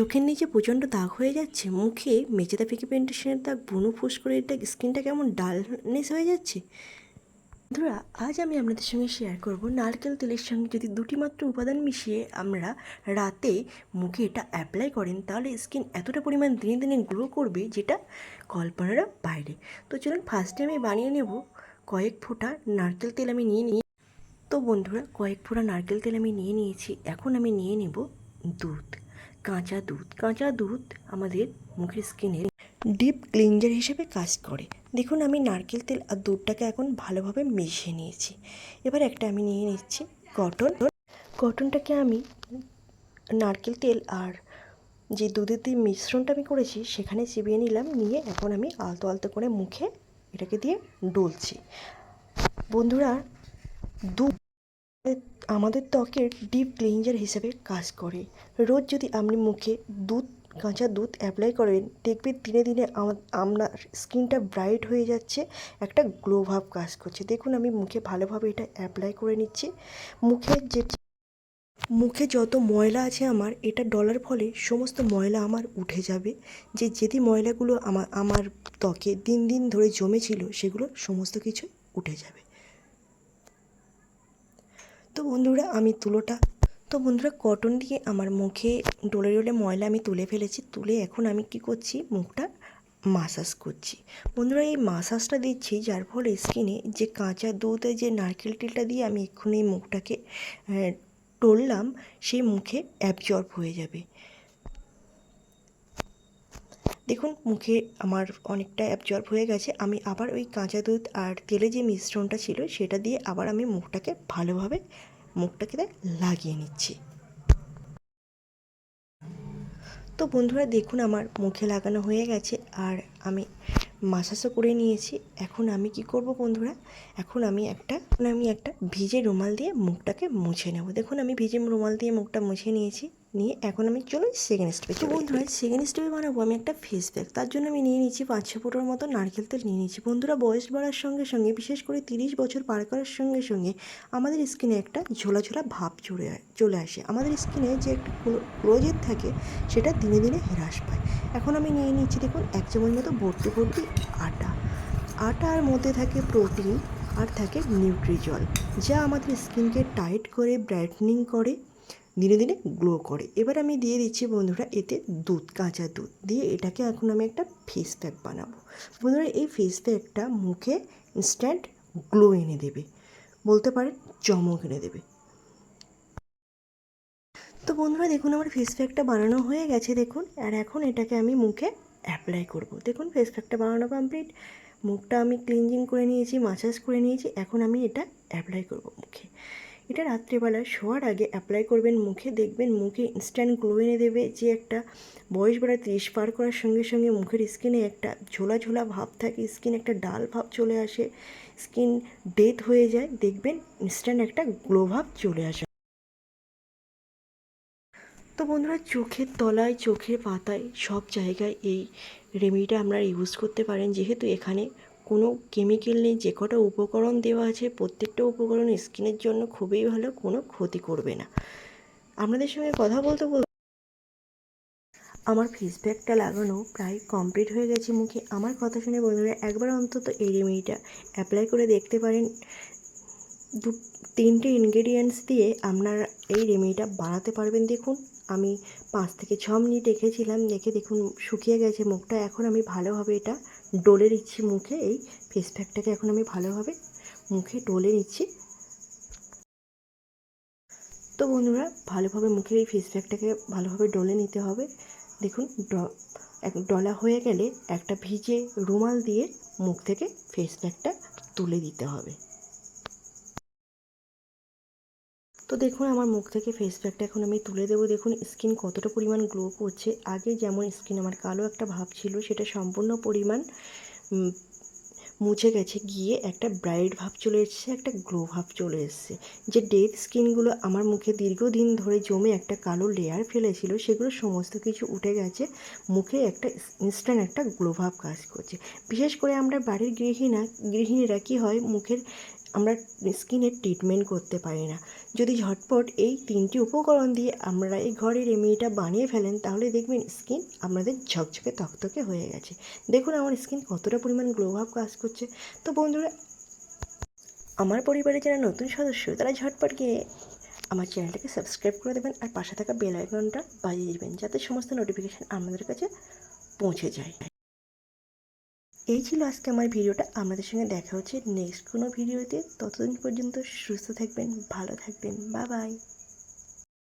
চোখের নিচে প্রচণ্ড দাগ হয়ে যাচ্ছে, মুখে মেচেদা পিগমেন্টেশনের দাগ, বুনো ফুস করে এটা স্কিনটা কেমন ডালনেস হয়ে যাচ্ছে? বন্ধুরা, আজ আমি আপনাদের সঙ্গে শেয়ার করব নারকেল তেলের সঙ্গে যদি দুটি মাত্র উপাদান মিশিয়ে আমরা রাতে মুখে এটা অ্যাপ্লাই করেন, তাহলে স্কিন এতটা পরিমাণ দিনে দিনে গ্লো করবে যেটা কল্পনারও বাইরে। তো চলুন ফার্স্টে আমি বানিয়ে নেব কয়েক ফোঁটা নারকেল তেল আমি নিয়ে নিই তো বন্ধুরা, কয়েক ফোঁটা নারকেল তেল আমি নিয়ে নিয়েছি, এখন আমি নিয়ে নেব দুধ। কাঁচা দুধ। কাঁচা দুধ আমাদের মুখের স্কিনের ডিপ ক্লিনজার হিসেবে কাজ করে। দেখুন, আমি নারকেল তেল আর দুধটাকে এখন ভালোভাবে মিশিয়ে নিয়েছি। এবার একটা আমি নিয়ে নিচ্ছি কটন কটনটাকে আমি নারকেল তেল আর যে দুধের দিয়ে মিশ্রণটা আমি করেছি, সেখানে চিবিয়ে নিলাম। নিয়ে এখন আমি আলতো আলতো করে মুখে এটাকে দিয়ে ডলছি। বন্ধুরা, দুধ আমাদের ত্বকের ডিপ ক্লিনজার হিসেবে কাজ করে। রোজ যদি আপনি মুখে দুধ, কাঁচা দুধ অ্যাপ্লাই করেন, দেখবেন দিনে দিনে আপনার স্কিনটা ব্রাইট হয়ে যাচ্ছে, একটা গ্লো ভাব কাজ করছে। দেখুন, আমি মুখে ভালোভাবে এটা অ্যাপ্লাই করে নিচ্ছি। মুখের যে, মুখে যত ময়লা আছে আমার, এটা ডলার ফলে সমস্ত ময়লা আমার উঠে যাবে। যে, যেদি ময়লাগুলো আমার আমার ত্বকে দিন দিন ধরে জমেছিল, সেগুলো সমস্ত কিছু উঠে যাবে। তো বন্ধুরা, আমি তুলোটা। তো বন্ধুরা কটন দিয়ে আমার মুখে ডোলে ডোলে ময়লা আমি তুলে ফেলেছি। তুলে এখন আমি কি করছি? মুখটা মাসাজ করছি। বন্ধুরা, এই মাসাজটা দিচ্ছি, যার ফলে স্কিনে যে কাঁচা দুধে যে নারকেল তেলটা দিয়ে আমি এক্ষুনি মুখটাকে টললাম সেই মুখে অ্যাবজর্ব হয়ে যাবে। দেখুন, মুখে আমার অনেকটা অ্যাবজর্ব হয়ে গেছে। আমি আবার ওই কাঁচা দুধ আর তেলে যে মিশ্রণটা ছিল, সেটা দিয়ে আবার আমি মুখটাকে ভালোভাবে, মুখটাকে লাগিয়ে নিচ্ছি। তো বন্ধুরা, দেখুন আমার মুখে লাগানো হয়ে গেছে আর আমি মাসাজও করে নিয়েছি। এখন আমি কি করব বন্ধুরা? এখন আমি একটা আমি একটা ভিজে রুমাল দিয়ে মুখটাকে মুছে নেব। দেখুন, আমি ভিজে রুমাল দিয়ে মুখটা মুছে নিয়েছি। নিয়ে এখন আমি চলো সেকেন্ড স্টেপে তো বন্ধুরা সেকেন্ড স্টেপে বানাবো আমি একটা ফেস প্যাক তার জন্য আমি নিয়ে নিচ্ছি পাঁচ ছ ফুটোর মতো নারকেল তেল নিয়ে নিচ্ছি বন্ধুরা বয়স বাড়ার সঙ্গে সঙ্গে বিশেষ করে তিরিশ বছর পার করার সঙ্গে সঙ্গে আমাদের স্কিনে একটা ঝোলা ঝোলা ভাব চলে চলে আসে। আমাদের স্কিনে যে একটা ক্লোজের থাকে সেটা দিনে দিনে হ্রাস পায়। এখন আমি নিয়ে নিচ্ছি দেখুন এক চামচ মতো ভর্তি ভর্তি আটা। আটার মধ্যে থাকে প্রোটিন আর থাকে নিউট্রিজল যা আমাদের স্কিনকে টাইট করে ব্রাইটনিং করে দিনে দিনে গ্লো করে। এবার আমি দিয়ে দিচ্ছি বন্ধুরা এতে দুধ, কাঁচা দুধ। দিয়ে এটাকে এখন আমি একটা ফেস প্যাক বানাবো। বন্ধুরা এই ফেস প্যাকটা মুখে ইনস্ট্যান্ট গ্লো এনে দেবে। বলতে পারেন চমক এনে দেবে। তো বন্ধুরা দেখুন আমার ফেস প্যাকটা বানানো হয়ে গেছে দেখুন। আর এখন এটাকে আমি মুখে অ্যাপ্লাই করব। দেখুন ফেস প্যাকটা বানানো কমপ্লিট মুখটা আমি ক্লিনজিং করে নিয়েছি মাসাজ করে নিয়েছি। এখন আমি এটা অ্যাপ্লাই করব মুখে। এটা রাত্রিবেলা শোয়ার আগে অ্যাপ্লাই করবেন, মুখে দেখবেন, মুখে ইনস্ট্যান্ট গ্লো এনে দেবে যে একটা বয়স বাড়া ত্রিশ পার করার সঙ্গে সঙ্গে মুখের স্কিনে একটা ঝোলা ঝোলা ভাব থাকে স্কিন একটা ডাল ভাব চলে আসে স্কিন ডেথ হয়ে যায়, দেখবেন ইনস্ট্যান্ট একটা গ্লো ভাব চলে আসে। তো বন্ধুরা, চোখের তলায়, চোখের পাতায় সব জায়গায় এই রেমেডিটা আপনারা ইউজ করতে পারেন। যেহেতু এখানে কোনো কেমিক্যাল নেই, যে কটা উপকরণ দেওয়া আছে, প্রত্যেকটা উপকরণ স্কিনের জন্য খুবই ভালো, কোনো ক্ষতি করবে না। আপনাদের সঙ্গে কথা বলতে বলতে আমার ফেস প্যাকটা লাগানো প্রায় কমপ্লিট হয়ে গেছে মুখে। আমার কথা শুনে বন্ধুরা একবার অন্তত এই রেমেডিটা অ্যাপ্লাই করে দেখতে পারেন। দু, তিনটে ইনগ্রেডিয়েন্টস দিয়ে আপনার এই রেমেডিটা বানাতে পারবেন। দেখুন, আমি পাঁচ থেকে ছ মিনিট রেখেছিলাম, দেখে দেখুন শুকিয়ে গেছে মুখটা। এখন আমি ভালোভাবে এটা ডলে নিচ্ছি মুখে, এই ফেস প্যাকটাকে এখন আমি ভালোভাবে মুখে ডলে নিচ্ছি। তো বন্ধুরা, ভালোভাবে মুখে এই ফেস প্যাকটাকে ভালোভাবে ডলে নিতে হবে। দেখুন ডলা হয়ে গেলে একটা ভিজে রুমাল দিয়ে মুখ থেকে ফেস প্যাকটা তুলে দিতে হবে। তো দেখুন, আমার মুখ থেকে ফেস প্যাকটা এখন আমি তুলে দেবো। দেখুন স্কিন কতটা পরিমাণ গ্লো করছে। আগে যেমন স্কিন আমার কালো একটা ভাব ছিল, সেটা সম্পূর্ণ পরিমাণ মুছে গেছে। গিয়ে একটা ব্রাইট ভাব চলে এসেছে, একটা গ্লো ভাব চলে এসেছে। যে ডেড স্কিনগুলো আমার মুখে দীর্ঘদিন ধরে জমে একটা কালো লেয়ার ফেলেছিল, সেগুলো সমস্ত কিছু উঠে গেছে। মুখে একটা ইনস্ট্যান্ট একটা গ্লো ভাব কাজ করছে। বিশেষ করে আমরা বাড়ির গৃহিণা, গৃহিণীরা কী হয়, মুখের আমরা স্কিনের ট্রিটমেন্ট করতে পারি না। যদি ঝটপট এই তিনটি উপকরণ দিয়ে আমরা এই ঘরের রেমেডিটা বানিয়ে ফেলেন, তাহলে দেখবেন স্কিন আপনাদের ঝকঝকে তকতকে হয়ে গেছে। দেখুন আমার স্কিন কতটা পরিমাণ গ্লো ভাব কাজ করছে। তো বন্ধুরা, আমার পরিবারে যারা নতুন সদস্য, তারা ঝটপট গিয়ে আমার চ্যানেলটাকে সাবস্ক্রাইব করে দেবেন আর পাশে থাকা বেল আইকনটা বাজিয়ে দেবেন, যাতে সমস্ত নোটিফিকেশান আমাদের কাছে পৌঁছে যায়। এই ছিল আজকে আমার ভিডিওটা। আমাদের সঙ্গে দেখা হচ্ছে নেক্সট কোনো ভিডিওতে ততদিন পর্যন্ত সুস্থ থাকবেন, ভালো থাকবেন। বা বাই